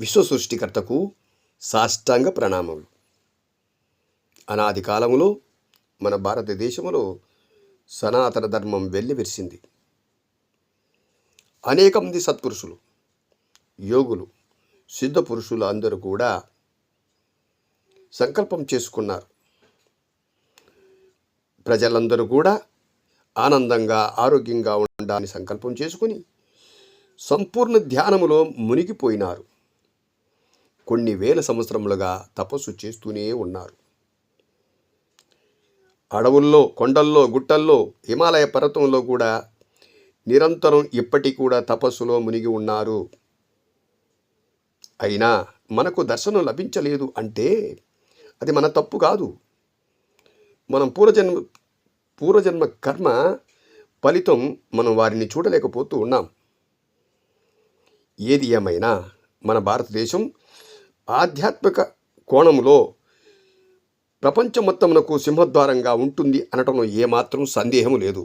విశ్వ సృష్టికర్తకు సాష్టాంగ ప్రణామములు అనాది కాలములో మన భారతదేశంలో సనాతన ధర్మం వెల్లివిరిసింది అనేక మంది సత్పురుషులు యోగులు సిద్ధ పురుషులు అందరూ కూడా సంకల్పం చేసుకున్నారు. ప్రజలందరూ కూడా ఆనందంగా ఆరోగ్యంగా ఉండాలని సంకల్పం చేసుకుని సంపూర్ణ ధ్యానములో మునిగిపోయినారు. కొన్ని వేల సంవత్సరములుగా తపస్సు చేస్తూనే ఉన్నారు. అడవుల్లో కొండల్లో గుట్టల్లో హిమాలయ పర్వతంలో కూడా నిరంతరం ఇప్పటికీ కూడా తపస్సులో మునిగి ఉన్నారు. అయినా మనకు దర్శనం లభించలేదు అంటే అది మన తప్పు కాదు. మనం పూర్వజన్మ పూర్వజన్మ కర్మ ఫలితం మనం వారిని చూడలేకపోతూ ఉన్నాం. ఏది ఏమైనా మన భారతదేశం ఆధ్యాత్మిక కోణంలో ప్రపంచం మొత్తమునకు సింహద్వారంగా ఉంటుంది అనటంలో ఏమాత్రం సందేహం లేదు.